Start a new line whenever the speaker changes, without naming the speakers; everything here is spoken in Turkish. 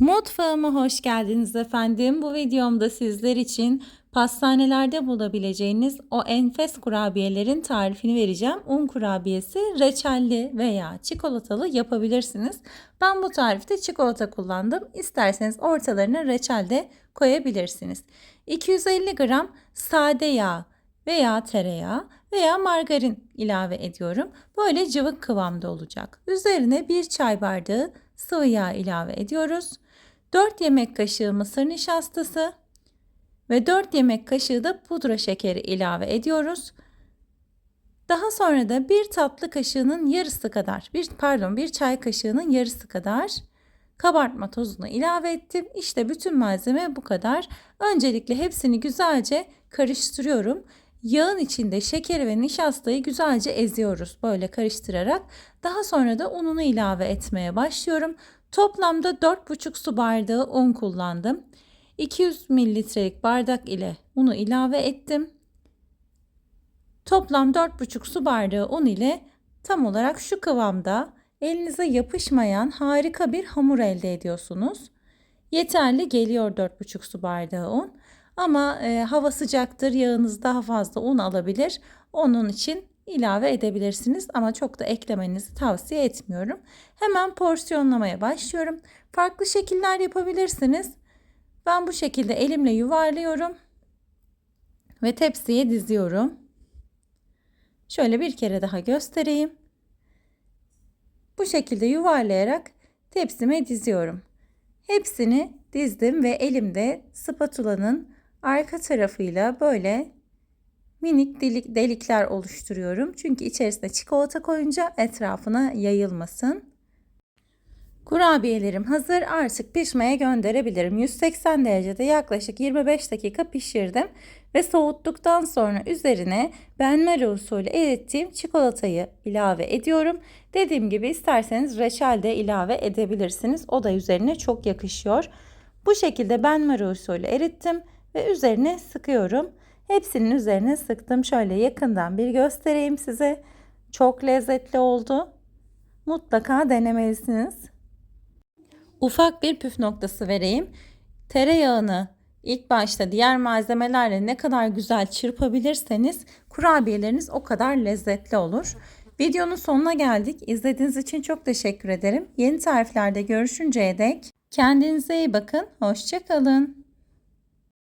Mutfağıma hoş geldiniz efendim. Bu videomda sizler için pastanelerde bulabileceğiniz o enfes kurabiyelerin tarifini vereceğim. Un kurabiyesi reçelli veya çikolatalı yapabilirsiniz. Ben bu tarifte çikolata kullandım. İsterseniz ortalarına reçel de koyabilirsiniz. 250 gram sade yağ veya tereyağı veya margarin ilave ediyorum. Böyle cıvık kıvamda olacak. Üzerine bir çay bardağı sıvı yağ ilave ediyoruz. 4 yemek kaşığı mısır nişastası ve 4 yemek kaşığı da pudra şekeri ilave ediyoruz. Daha sonra da bir tatlı kaşığının yarısı kadar, bir pardon, bir çay kaşığının yarısı kadar kabartma tozunu ilave ettim. İşte bütün malzeme bu kadar. Öncelikle hepsini güzelce karıştırıyorum. Yağın içinde şekeri ve nişastayı güzelce eziyoruz böyle karıştırarak. Daha sonra da ununu ilave etmeye başlıyorum. Toplamda 4,5 su bardağı un kullandım. 200 mililitrelik bardak ile unu ilave ettim. Toplam 4,5 su bardağı un ile tam olarak şu kıvamda elinize yapışmayan harika bir hamur elde ediyorsunuz. Yeterli geliyor 4,5 su bardağı un. Ama e, hava sıcaktır, yağınız daha fazla un alabilir. Onun için ilave edebilirsiniz ama çok da eklemenizi tavsiye etmiyorum. Hemen porsiyonlamaya başlıyorum. Farklı şekiller yapabilirsiniz. Ben bu şekilde elimle yuvarlıyorum ve tepsiye diziyorum. Şöyle bir kere daha göstereyim. Bu şekilde yuvarlayarak tepsime diziyorum. Hepsini dizdim ve elimde spatulanın arka tarafıyla böyle minik delik, delikler oluşturuyorum. Çünkü içerisine çikolata koyunca etrafına yayılmasın. Kurabiyelerim hazır artık pişmeye gönderebilirim. 180 derecede yaklaşık 25 dakika pişirdim ve soğuttuktan sonra üzerine benmari usulü erittiğim çikolatayı ilave ediyorum. Dediğim gibi isterseniz reçel de ilave edebilirsiniz. O da üzerine çok yakışıyor. Bu şekilde benmari usulü erittim ve üzerine sıkıyorum. Hepsinin üzerine sıktım. Şöyle yakından bir göstereyim size. Çok lezzetli oldu. Mutlaka denemelisiniz. Ufak bir püf noktası vereyim. Tereyağını ilk başta diğer malzemelerle ne kadar güzel çırpabilirseniz kurabiyeleriniz o kadar lezzetli olur. Videonun sonuna geldik. İzlediğiniz için çok teşekkür ederim. Yeni tariflerde görüşünceye dek kendinize iyi bakın. Hoşçakalın.